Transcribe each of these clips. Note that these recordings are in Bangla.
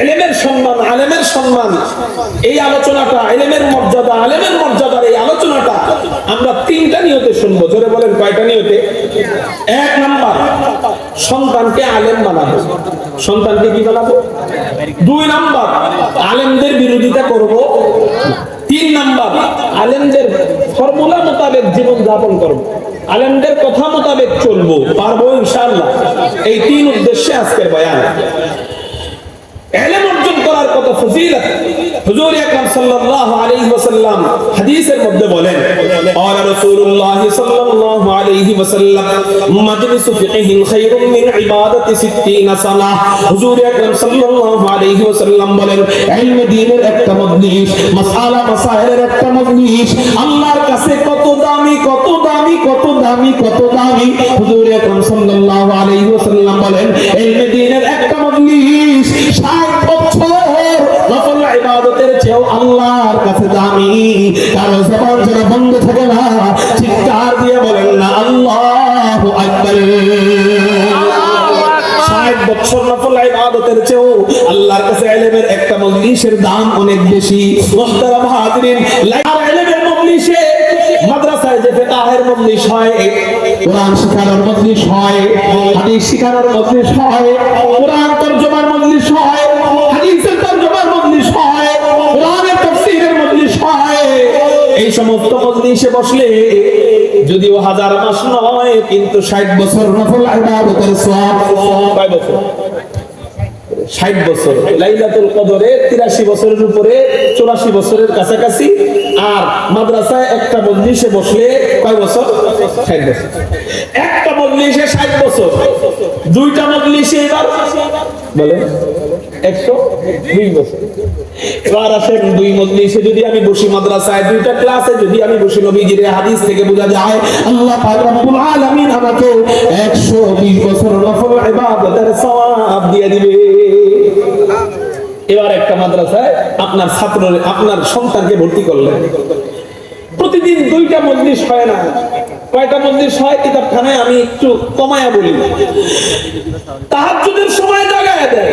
এলেমের সম্মান, আলেমের সম্মান। এই আলোচনাটা, এলেমের মর্যাদা, আলেমের মর্যাদার এই আলোচনাটা আমরা তিনটা নিয়তে শুনব। জোরে বলেন, কয়টা নিয়তে? এক নাম্বার, সন্তানকে আলেম বানাবো। সন্তানকে কি বানাবো? দুই নাম্বার, আলেমদের বিরোধিতা করব। তিন নাম্বার, আলেমদের ফর্মুলা মোতাবেক জীবন যাপন করব। আলেমদের কথা মোতাবেক চলবো, পারব ইনশাআল্লাহ। এই তিন উদ্দেশ্যে আজকের বয়ান। কত দামি কত দামি কত দামি কত দামি। হুজুর বলেন দামি। কারও জবান যেন বন্ধ থাকে না চিৎকার দিয়ে বলেন না, আল্লাহু আকবার। ষাট বছর বেশি। মুহতারাম হাজিরিন মজলিস হয়, কোরআন শিখানোর হয়, হাদিস শিখানোর মজলিস তরজমার মজলিস হয় সমস্ত মজলিসে বসলে, যদিও হাজার মাস নয়, কিন্তু ষাট বছর নফল কয় বছর? ষাট বছর। তিরাশি বছরের উপরে বছরের কাছাকাছি। আর মাদ্রাসায় একটা বসলে বছর? ষাট বছর। একটা ষাট বছর। দুইটা বলে একশো বিশ বছর। এবার আসেন দুই মজলিসে, যদি আমি বসি মাদ্রাসায়, দুইটা ক্লাসে যদি আমি বসি নবীজির হাদিস থেকে বোঝা যায়, আল্লাহ পাক রব্বুল আলামিন আমাকে 120 বছর নফল ইবাদতের সওয়াব দিয়ে দিবে। এবার একটা মাদ্রাসায় আপনার ছাত্র আপনার সন্তানকে ভর্তি করলেন। প্রতিদিন দুইটা মজলিস হয় না। কয়টা মজলিস হয়? কিতাবখানায় আমি একটু কমায়া বলি। তাহাজ্জুদের সময় জাগায় দেয়।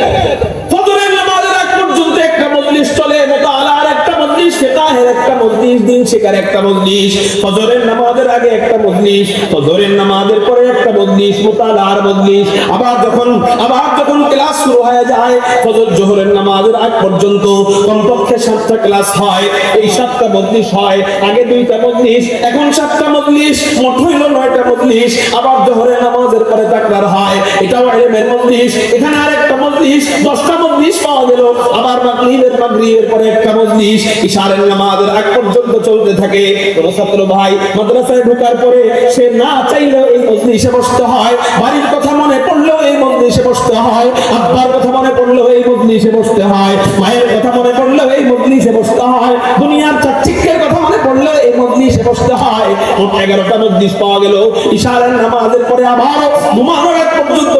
একটা মজলিস চলে মুতালার একটা মজলিস, ফিকাহের একটা মজলিস, দিন শিকার একটা মজলিস, ফজরের নামাজের আগে একটা মজলিস, ফজরের নামাজের পরে একটা মজলিস মুতালার মজলিস। আবার যখন আবার যখন ক্লাস শুরু হয়ে যায়, ফজর জোহরের নামাজের আগ পর্যন্ত কমপক্ষে সাতটা ক্লাস হয়, এই সাতটা মজলিস হয়, আগে দুইটা মজলিস, এখন সাতটা মজলিস, মোট হইল নয়টা মজলিস, আবার জোহরের নামাজের পরে তাকরার হয়, এটাও ইলমের মজলিস, এখানে আরেকটা মজলিস, দশটা মজলিস পাওয়া গেল আবার মাগরিবের মাগরিবের পরে একটা মজলিস, ইশারের নামাজের আগ পর্যন্ত চলতে থাকে। কোন ছাত্র ভাই মাদ্রাসায় ঢোকার পরে সে না চাইলেও এই মজলিসে বসতে হয়। বাড়ির কথা মনে পড়লেও এই মজলিসে বসতে হয়। আব্বার কথা মনে পড়লেও এই মজলিসে বসতে হয়। মায়ের কথা বসতে হয়। এগারোটা মজলিস পাওয়া গেল। ইশারের নামাজের পরে আবার আগ পর্যন্ত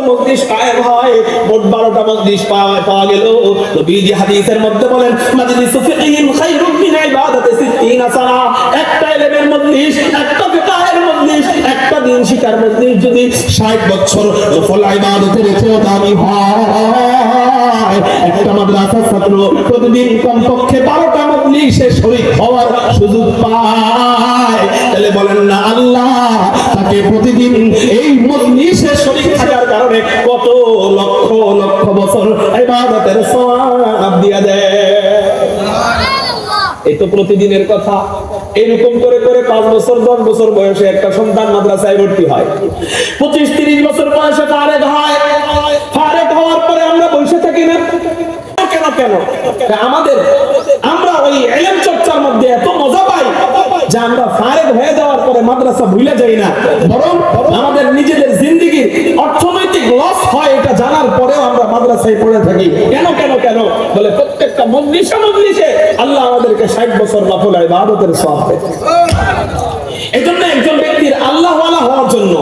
হয়। মোট বারোটা পাওয়া গেল। হাদিসের মধ্যে বলেন, মাজলিসু ফিকহিন খায়রুম মিন ইবাদাতি 60 সানা একটা একটা একটা দিন শিকার মজলিস যদি 60 বছর চেয়েও দামি হয় একটা মাদ্রাসার ছাত্র প্রতিদিন কমপক্ষে 12টা মজলিসে শরীক হওয়ার সুযোগ পায়। তাহলে বলেন না আল্লাহ তাকে প্রতিদিন এই মজলিসে শরীক থাকার কারণে কত লক্ষ লক্ষ বছর ইবাদতের সওয়াব দিয়া দেয়। এই তো প্রতিদিনের কথা। এরকম করে করে পাঁচ বছর, দশ বছর বয়সে একটা সন্তান মাদ্রাসায় ভর্তি হয়। পঁচিশ, তিরিশ বছর বয়সে ফারেক হয়। ফারেক হওয়ার পরে আমরা বসে থাকি না। কেন কেন? আমাদের, আমরা ওই এলএম চর্চার মধ্যে এত মজা পাই। যে আমরা ফারেক হয়ে যাওয়ার পরে মাদ্রাসা ভুলে যাই না, বরং আমাদের নিজেদের অর্থনৈতিক লস হয় এটা জানার পরেও আমরা মাদ্রাসায় পড়ে থাকি। কেন কেন কেন? বলে প্রত্যেকটা মজলিসে মজলিসে আল্লাহ আমাদেরকে ষাট বছর নফল ইবাদতের জন্য একজন ব্যক্তির আল্লাহওয়ালা হওয়ার জন্য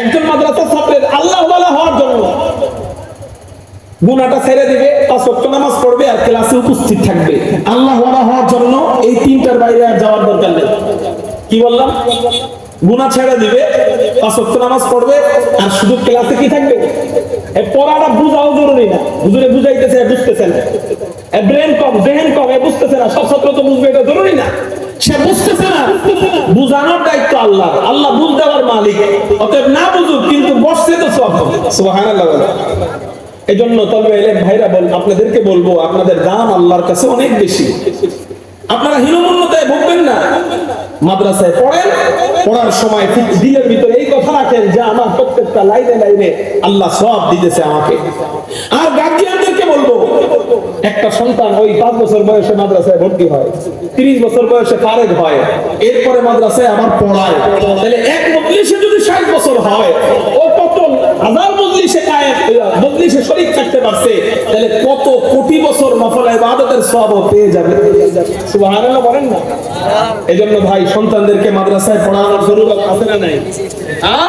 একজন মাদ্রাসা ছাত্রের গুনাটা ছেড়ে দেবে ওয়াক্ত নামাজ পড়বে আর ক্লাসে উপস্থিত থাকবে। আল্লাহ হওয়ার জন্য এই তিনটার বাইরে আর যাওয়ার দরকার নেই। কি বললাম? গুনা ছেড়ে দিবে ওয়াক্ত নামাজ পড়বে, আর শুধু ক্লাসে কি থাকবে? আল্লাহ। আল্লাহ বুঝ দেওয়ার মালিক। অতএব না বুঝুক, কিন্তু বসছে তো সব। সুবহানাল্লাহ বলে। এই জন্য তবে এলেন ভাইরা বল, আপনাদেরকে বলব, আপনাদের দাম আল্লাহর কাছে অনেক বেশি। আপনারা হীনমন্যতায় ভুগবেন না। মাদ্রাসায় পড়েন, পড়ার সময় ঠিক দিলের ভিতরে এই কথা রাখেন যে আমার প্রত্যেকটা লাইনে লাইনে আল্লাহ সব দিতেছে আমাকে। আর গার্জিয়ানদেরকে বলব, একটা সন্তান ওই পাঁচ বছর বয়সে মাদ্রাসায় ভর্তি হয়, তিরিশ বছর বয়সে ফারেক হয়, এরপরে মাদ্রাসায় আমার পড়ায়। তাহলে এক মজলিসে যদি ষাট বছর হয়, ও হাজার মজলিসে কায়েম, মজলিসে থাকতে পারছে, তাহলে কত কোটি বছর নফল ইবাদতের সবও পেয়ে যাবে? সুবহানাল্লাহ বলেন না? এজন্য ভাই, সন্তানদেরকে মাদ্রাসায় পড়ানোর জরুরত আছে না নাই? হ্যাঁ?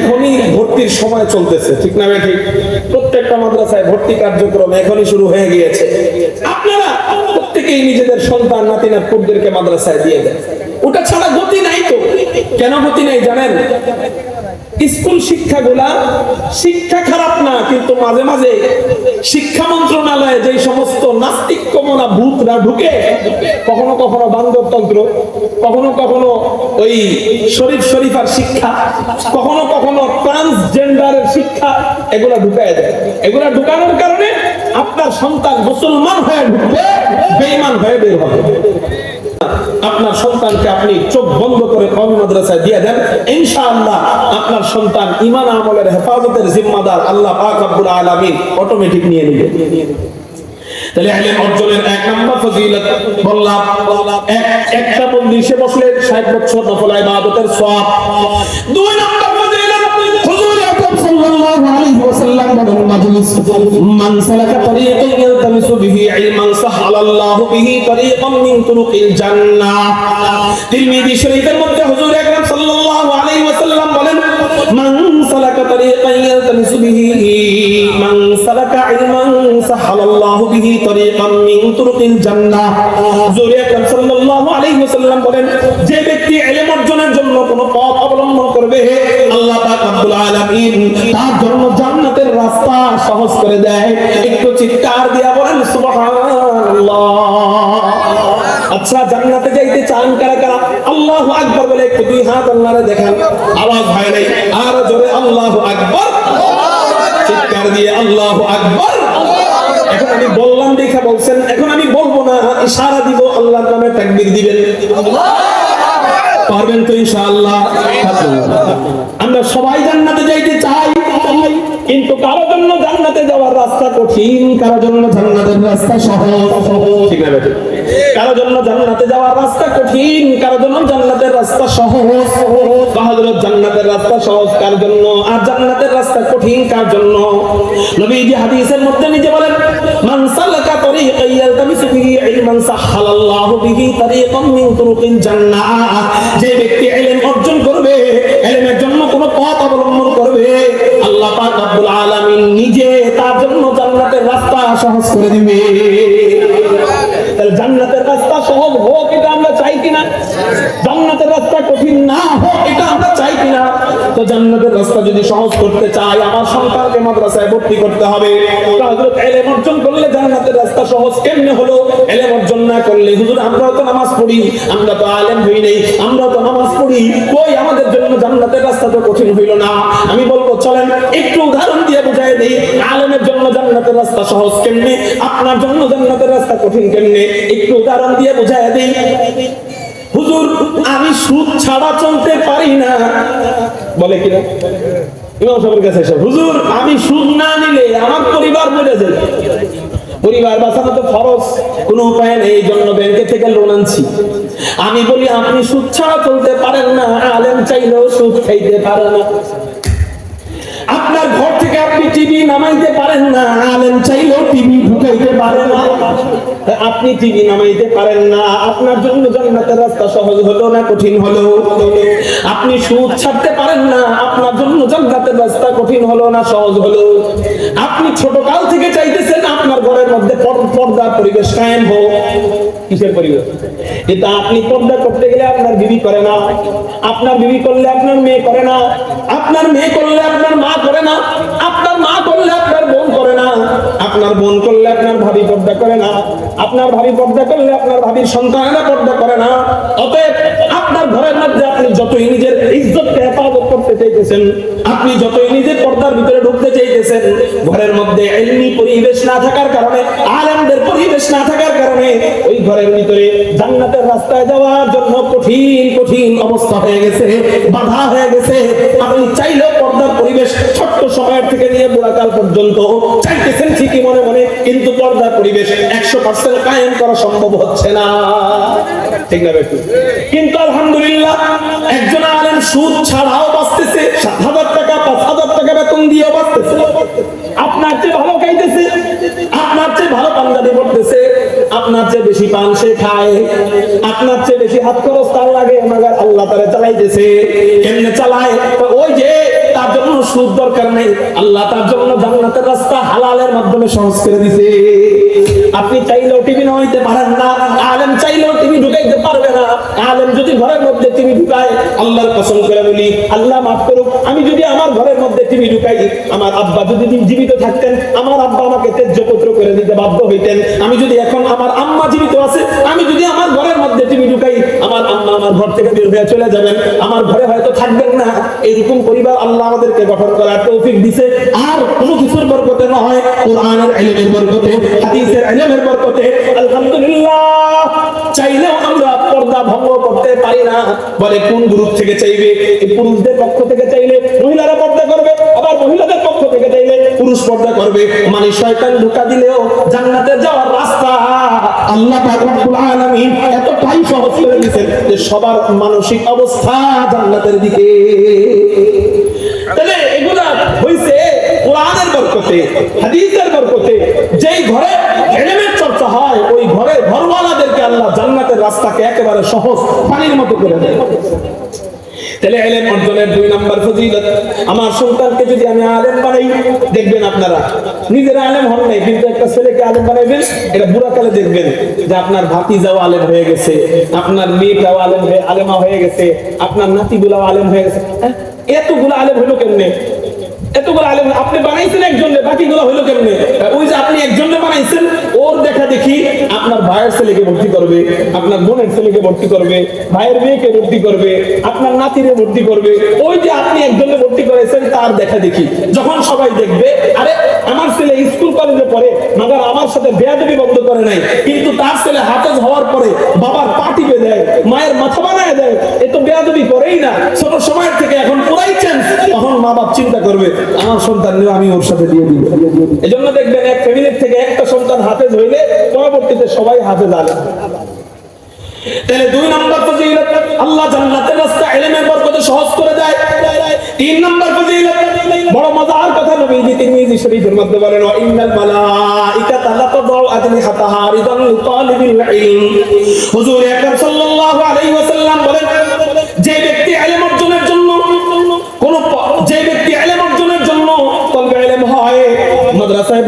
এখনই ভর্তির সময় চলতেছে, ঠিক না ঠিক প্রত্যেকটা মাদ্রাসায় ভর্তি কার্যক্রম এখনই শুরু হয়ে গিয়েছে। আপনারা প্রত্যেকেই নিজেদের সন্তান নাতি নাতপুরদেরকে মাদ্রাসায় দিয়ে দেন। ওটা ছাড়া গতি নাই তো। কেন গতি নাই জানেন? স্কুল শিক্ষাগুলা শিক্ষা খারাপ না, কিন্তু মাঝে মাঝে শিক্ষা মন্ত্রণালয়ে যে সমস্ত নাস্তিক কমনা ভূতরা ঢুকে, কখনো কখনো বান্দরতন্ত্র, কখনো কখনো ওই শরীফ শরীফার শিক্ষা, কখনো কখনো ট্রান্সজেন্ডারের শিক্ষা, এগুলা ঢুকায় দেয়। এগুলা ঢুকানোর কারণে আপনার সন্তান মুসলমান হয়ে ঢুকবে, বেঈমান হয়ে বের হবে। আপনার সন্তানকে আপনি চোখ বন্ধ করে কমি মাদ্রাসায় দিয়ে দেন। ইনশাআল্লাহ আপনার সন্তান ইমান আমলের হেফাজতের জিম্মাদার আল্লাহ পাক আব্বুল আলামিন অটোমেটিক নিয়ে নেবে। একটা মন্দিরে বসলে 60 বছর নফল ইবাদতের সওয়াব। দুই নম্বর আলাইহি ওয়াসাল্লাম বলেন যে ব্যক্তি ইলম অর্জনের জন্য কোনো পথ অবলম্বন করবে তার জন্য জান্নাতের রাস্তা সহজ করে দেয়। একটু চিৎকার দিয়া বলেন আচ্ছা জান্নাতে যাইতে চান কারা কারা? আল্লাহু বলে একটু দুই হাত আল্লাহরে আওয়াজ হয় নাই। আর জোরে, আল্লাহু চিৎকার দিয়ে আল্লাহু বললাম, দেখা বলছেন, এখন আমি বলব না, ইশারা দিব, আল্লাহর নামে দিবেন। পারবেন তো ইনশাআল্লাহ। আমরা সবাই জান্নাতে যাইতে চাই, কিন্তু কারও জন্য জান্নাতে যাওয়ার রাস্তা কঠিন, কারও জন্য জান্নাতের রাস্তা সহজ। ঠিক না কারও জন্য জান্নাতে যাওয়ার রাস্তা কঠিন, কারও জন্য জান্নাতের রাস্তা সহজ। হযরত জান্নাতের রাস্তা সহজ, কার জন্য? আর জান্নাতের রাস্তা কঠিন, কার জন্য? নবীজি হাদিসের মধ্যে নিজে বলেন, মান জান্নাহ যে ব্যক্তি ইলম অর্জন করবে ইলমের জন্য কোনো পথ অবলম্বন করবে, আল্লাহ পাক রব্বুল নিজে তার জন্য জান্নাতের রাস্তা সহজ করে দিবে। জান্নাতের রাস্তা সহজ হোক, এটা আমরা চাই কিনা? জান্নাতের রাস্তা কঠিন না হোক, এটা আমরা জান্নাতের রাস্তা যদি সহজ করতে চাই আমার সন্তানকে মাদ্রাসায় ভর্তি করতে হবে। অর্জন করলে জান্নাতের রাস্তা সহজ কেমনে হলো? ইলম অর্জন না করলে, হুজুর আমরাও তো নামাজ পড়ি, আমরা তো আলেম হই নাই, আমরা তো নামাজ পড়ি, কই আমাদের জন্য জান্নাতের রাস্তা তো কঠিন হইল না? আমি বলব, চলেন, একটু উদাহরণ দিয়ে বুঝাই দেই, আলেমের জন্য জান্নাতের রাস্তা সহজ কেমনে, আপনার জন্য জান্নাতের রাস্তা কঠিন কেমনে? একটু উদাহরণ দিয়ে বুঝাই দেই। হুজুর, আমি সুদ ছাড়া চলতে পারি না। বলে কিনা? ইমাম সাহেবের কাছে এসে, হুজুর, আমি সুদ না নিলে আমার পরিবার মরে যাবে। পরিবার বাঁচানো তো খরচ কোনো উপায় নেই, এই জন্য ব্যাংকে থেকে লোন আনছি। আমি বলি, আপনি সুদ ছাড়া চলতে পারেন না, আলেম চাইলেও সুদ খাইতে পারে না। আপনার ঘর আপনি টিভি নামাইতে পারেন না, আলেম চাইলেও টিভি ঢুকাইতে পারেন না। আপনি টিভি নামাইতে পারেন না, আপনার জন্য জান্নাতের রাস্তা সহজ হলো না কঠিন হলো? আপনি সুদ ছাড়তে পারেন না, আপনার জন্য জান্নাতের রাস্তা কঠিন হলো না সহজ হলো? আপনি ছোট কাল থেকে চাইতেছেন আপনার ঘরের মধ্যে পর- পর্দার পরিবেশ কায়েম হোক। কিসের পরিবেশ? কিন্তু আপনি পর্দা করতে গেলে আপনার বিবি করে না। আপনার বিবি করলে আপনার মেয়ে করে না। আপনার মেয়ে করলে আপনার মা করে না। আপনার মা করলে আপনার বোন করে না, আপনার বোন করলে আপনার ভাবি পর্দা করে না, আপনার ভাবি পর্দা করলে আপনার ভাবির সন্তানেরা পর্দা করে না। অতএব আপনার ঘরের মধ্যে আপনি যতই নিজের ইজ্জতকে হেফাজত করতে চাইতেছেন, আপনি যতই নিজের পর্দার ভিতরে ঢুকতে চাইতেছেন, ঘরের মধ্যে এলমি পরিবেশ না থাকার কারণে, আলেমদের পরিবেশ না থাকার কারণে, ওই ঘরের ভিতরে জান্নাতের রাস্তায় যাওয়ার জন্য কঠিন কঠিন অবস্থা হয়ে গেছে, বাধা হয়ে গেছে। আপনি চাইলেও পর্দার পরিবেশ পর্যন্ত চাইতেছেন ঠিকই মনে মনে কিন্তু পর্দার পরিবেশ একশো পার্সেন্ট কায়েম করা সম্ভব হচ্ছে না। ঠিক না বেটু কিন্তু আলহামদুলিল্লাহ একজন আলেম সুদ ছাড়াও বাঁচতেছে, সাত হাজার টাকা, পাঁচ হাজার টাকা বেতন দিয়েও বাঁচতেছে। আপনার চেয়ে ভালো খাইতেছে, আপনার চেয়ে ভালো পাঞ্জাবি পড়তেছে আপনার চেয়ে বেশি পান সে খায়, আপনার চেয়ে বেশি হাত খরচ তার লাগে, মাগার আল্লাহ তারা চালাইতেছে। কেমনে চালায়? ওই যে তার জন্য সুদ দরকার নেই। আল্লাহ তার জন্য জান্নাতের রাস্তা হালালের মাধ্যমে সহজ করে আপনি চাইলেও টিভি হইতে পারেন না। আলেম চাইলেও টিভি ঢুকাইতে পারবে না। আলেম যদি ঘরের মধ্যে টিভি ঢুকায়, আল্লাহর কসম করে বলি, আল্লাহ মাফ করুক, আমি যদি আমার ঘরের মধ্যে টিভি ঢুকাই, আমার আব্বা যদি জীবিত থাকতেন, আমার আব্বা আমাকে তেজ্য করে দিতে বাধ্য হইতেন, আমি যদি এখন আমার আম্মা জীবিত আছে, আমি যদি আমার ঘরের মধ্যে টিভি ঢুকাই, আমার আম্মা আমার ঘর থেকে বের হয়ে চলে যাবেন, আমার ঘরে হয়তো থাকবেন না। এইরকম পরিবার আল্লাহ আমাদেরকে গঠন করার তৌফিক দিছে। আর কোনো কিছুর বরকতে নয় কোরআনের ইলমের বরকতে, হাদিসের ইলমের বরকতে, আলহামদুলিল্লাহ, চাইলেও আমরা ভঙ্গ করতে পারি না। বলে কোন গ্রুপ থেকে চাইবে? এই পুরুষদের পক্ষ থেকে চাইলে মহিলারা পর্দা করবে, আবার মহিলাদের পক্ষ থেকে চাইলে পুরুষ পর্দা করবে। মানে শয়তান ঢোকা দিলেও জান্নাতে যাওয়ার রাস্তা। আল্লাহ পাক রব্বুল আলামিন এতটাই সহজ করে দিয়েছেন যে সবার মানসিক অবস্থা জান্নাতের দিকে। তাহলে এগুলা হইছে কোরআনের বরকতে, হাদিসের বরকতে। যেই ঘরে ইলমের চর্চা হয়, ওই ঘরে জান্নাতের রাস্তাকে একেবারে সহজ পানির মতো করে দেয়। আলেম নিজের আলেম নাই, কিন্তু একটা ছেলেকে আলেম এটা দেখবেন আলেম হয়ে গেছে, আপনার মেয়েটাও আলেম হয়ে আলেমা হয়ে গেছে, আপনার নাতিগুলাও আলেম হয়ে গেছে। হ্যাঁ? এতগুলো আলেম হইল কেমনে? এতগুলো আলেম, আপনি বানাইছেন বাকিগুলো কেমনে? ওই যে আপনি বানাইছেন, ওর দেখা দেখি আপনার ভাইয়ের ছেলেকে ভর্তি করবে, আপনার বোনের ছেলেকে ভর্তি করবে, ভাইয়ের মেয়েকে ভর্তি করবে, আপনার নাতিরে ভর্তি করবে। ওই যে আপনি একজনে ভর্তি করেছেন, তার দেখা দেখি। যখন সবাই দেখবে, আরে, আমার ছেলে স্কুল কলেজে পড়ে আমার সাথে বেয়াদবি বন্ধ করে নাই, কিন্তু তার ছেলে হাতেজ হওয়ার পরে বাবার পা দেয় মায়ের মাথা বানায় দেয়। এ তো বেয়াদবি করেই না। ছোট সময়ের থেকে এখন পুরাই চেঞ্জ তখন মা বাপ চিন্তা করবে আমার সন্তান নিয়ে আমি ওর সাথে দিয়ে দিব। এজন্য দেখবেন এক ফ্যামিলির থেকে একটা সন্তান হাফেজ হইলে পরবর্তীতে সবাই আলাইহি ওয়াসাল্লাম বলেন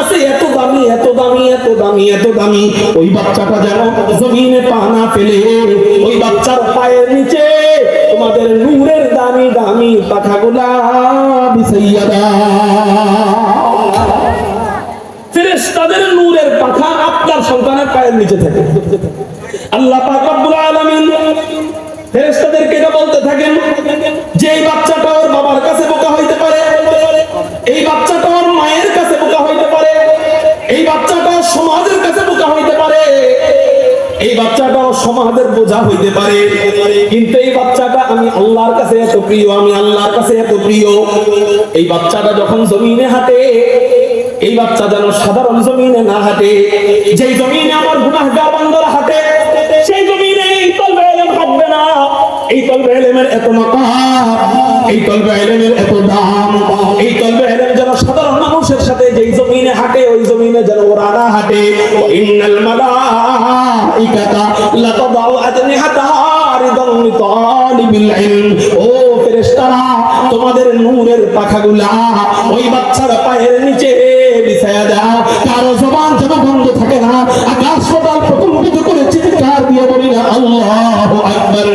কাছে এত দামি এত দামি এত দামি এত দামি। ওই বাচ্চাটা যেন জমিনে ফেলে, ওই বাচ্চার পায়ের নিচে তোমাদের নূরের দামি দামি পাখাগুলা নূরের পাখা আপনার সন্তানের পায়ের নিচে থাকে। আল্লাহ পাক রব্বুল আলামিন বলতে থাকেন যে বাচ্চাটা এই বাচ্চাটা সমাজের বোঝা হইতে পারে। কিন্তু এই বাচ্চাটা আমি আল্লাহর কাছে এত প্রিয়, আমি আল্লাহর কাছে এত প্রিয়। এই বাচ্চাটা যখন জমিনে হাঁটে, এই বাচ্চা যেন সাধারণ জমিনে না হাঁটে, যেই জমিনে আমার গুনাহগার বান্দারা হাঁটে, সেই জমিনে এই তলবে এলেম হাঁটবে না। এই তলবে এলেমের এত মাকাম, এই তলবে এলেমের এত দাম, এই তলবে এলেম যেন সাধারণ মানুষের সাথে যেই জমিনে হাঁটে, ওই জমিনে যেন ওরা না হাঁটে। তোমাদের নূরের পাখাগুলা ওই বাচ্চার পায়ের নিচে বিছায়া দাও। কারও জবান যেন বন্ধ থাকে না, আকাশ পাতাল প্রথম করে চিৎকার দিয়ে বলি না আল্লাহু আকবার।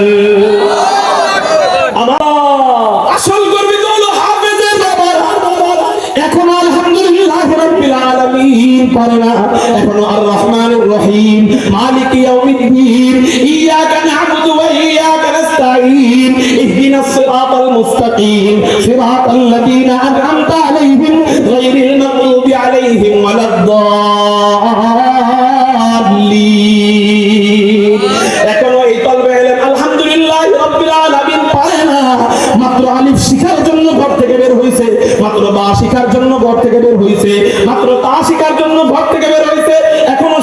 রহিম মালিক ইয়াউমিদ্দিন, ইয়াকা না'বুদু ওয়া ইয়াকা নাস্তাঈন ইহদিনাস সিরাতাল মুস্তাকিম, সিরাতাল লাযীনা আন'আমতা আলাইহিম গায়রিল মাগদুবি আলাইহিম ওয়ালাদ-দাল্লিন এখনও এই তলবে এলেন, আলহামদুলিল্লাহ রাব্বিল আলামিন, পারে না। মাত্র আলিফ শিখার জন্য ঘর থেকে বের হইছে, মাত্র বা শিখার জন্য ঘর থেকে বের হইছে, মাত্র তা শিখার জন্য ঘর থেকে বের এখনও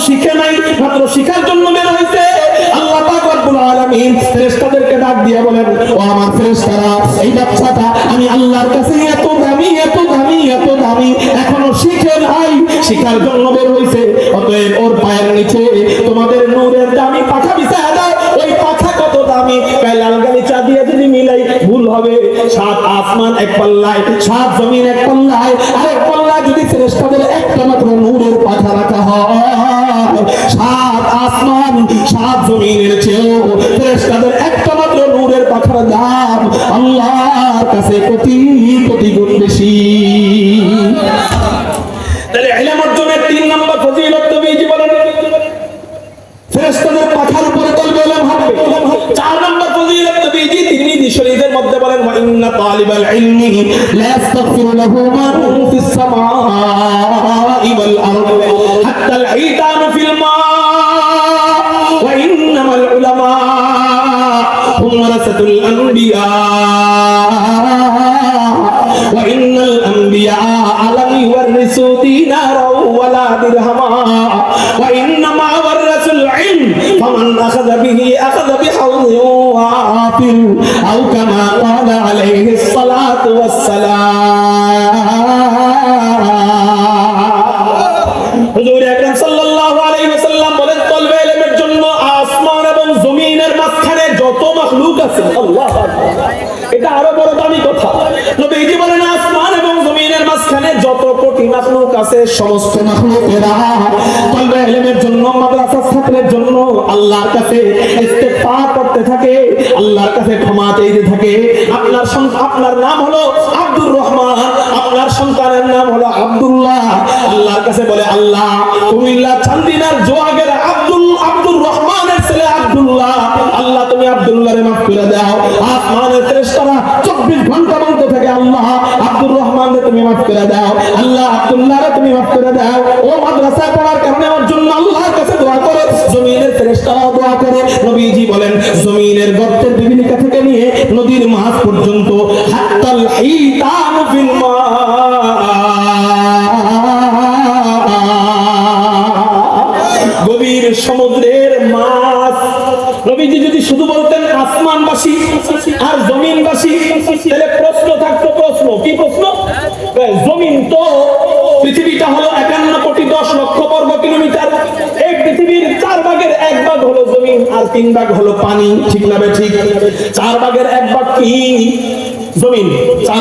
শিখে নাই, মাত্র শিখার জন্য বের হইছে আল্লাহ পাক ডাক দিয়ে বলেন, ও আমার ফেরেশতারা, এই বাচ্চাটা আমি আল্লাহর কাছে এত দামি এত দামি এত দামি, এখনও শিখে নাই। শিখার জন্য বের হইছে অতএব ওর পায়ের নিচে তোমাদের নূরের দামি পাখা বিছায়া দাও। ওই পাখা কত দামি? গালিচা দিয়ে যদি মিলাই, ভুল হবে। সাত আসমান এক পাল্লায়, সাত জমিন এক পাল্লায় আর এক পাল্লায় যদি একটা মাত্র নূরের পাখা আছে সমস্ত ইলমের জন্য মাদ্রাসা ছাত্রের জন্য আল্লাহর কাছে করতে থাকে, আল্লাহর কাছে ক্ষমা চাইতে থাকে। আপনার আপনার নাম হলো আব্দুর রহমান, আপনার সন্তানের নাম হলো আব্দুল্লাহ। আল্লাহর কাছে বলে, আল্লাহ, কুমিল্লা চান্দিনার জোয়াগের আব্দুল, আব্দুর রহমানের ছেলে আব্দুল্লাহ। আল্লাহ, তুমি আব্দুল্লাহরে মাফ করে দাও। আসমানের ফেরেশতারা 24 ঘণ্টা মাফ করে দাও। আল্লাহ আব্দুল্লাহরে তুমি মাফ করে দাও। ও মাদ্রাসা পড়ার কারণে ওর জন্য আল্লাহর কাছে দোয়া করে। জমিনের ফেরেশতারাও দোয়া করে। নবীজি বলেন, জমিনের গর্তের বিভিন্ন থেকে নিয়ে নদীর মাছ পর্যন্ত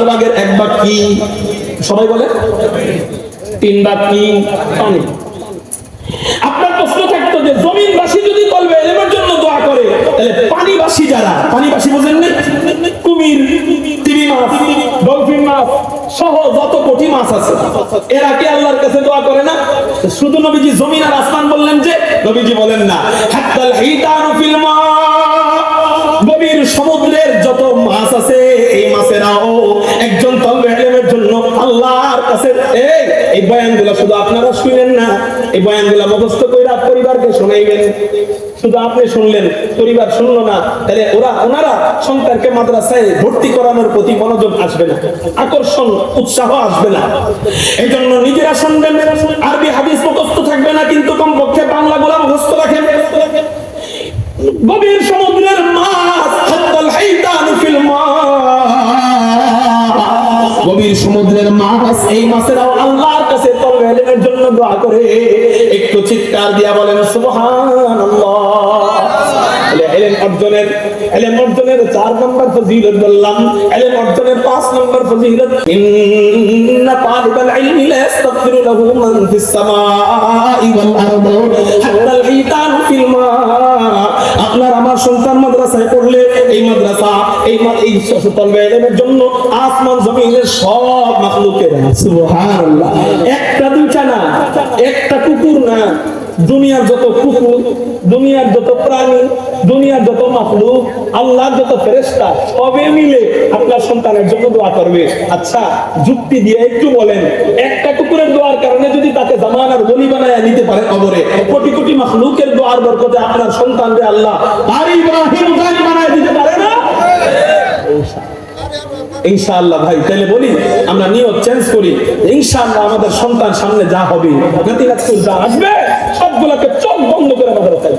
চার ভাগের এক ভাগ কি, সবাই বলে? তিন ভাগ কি? পানি। আপনার প্রশ্ন থাকতো যে, জমিনবাসী যদি তলবে এলেমের জন্য দোয়া করে, তাহলে পানিবাসী যারা, পানিবাসী বুঝেন না? কুমির, তিমি মাছ, ডলফিন মাছ, সহ যত কোটি মাছ আছে, এরা কি আল্লাহর কাছে দোয়া করে না? শুধু নবীজি জমিন আর আসমান বললেন যে, নবীজি বলেন না। হাত্তাল হিতানু ফিল মা এই বয়ানগুলো মুখস্থ কইরা পরিবারকে শোনাইবেন। শুধু আপনি শুনলেন, পরিবার শুনলো না, তাহলে ওরা, ওনারা সন্তানকে মাদ্রাসায় ভর্তি করানোর প্রতি মনোযোগ আসবে না, আকর্ষণ, উৎসাহ আসবে না। এই জন্য নিজেরা শুনবেন, আরবি হাদিস মুখস্থ থাকবে না, কিন্তু কমপক্ষে বাংলা গুলা মুখস্থ রাখেন। গভীর সমুদ্রের মাছ গভীর সমুদ্রের মাছ, এই তলবে দোয়া করে, একটু চিৎকার দিয়া বলেন মা। আপনার আমার সন্তান মাদ্রাসায় পড়লে এই মাদ্রাসা, এই এই জন্য আসমান জমিনের সব সুবহানাল্লাহ। একটা দুইটা না একটা কুকুর না দুনিয়ার যত কুকুর, দুনিয়ার যত প্রাণী, দুনিয়ার যত মাখলুক, আল্লাহর যত ফেরেশতা, সবে মিলে আপনার সন্তানের জন্য দোয়া করবে। আচ্ছা যুক্তি দিয়ে একটু বলেন, একটা কুকুরের দোয়ার কারণে যদি তাকে জামানার বলি বানায় নিতে পারে কবরে, কোটি কোটি মাখলুকের দোয়ার বরকতে আপনার সন্তানকে আল্লাহ বানায় দিতে পারে না? ইনশাআল্লাহ ভাই তাহলে বলি, আমরা নিয়ত চেঞ্জ করি। ইনশাআল্লাহ আমাদের সন্তান সামনে যা হবে যা আসবে সবগুলোকে চোখ বন্ধ করে আমাদের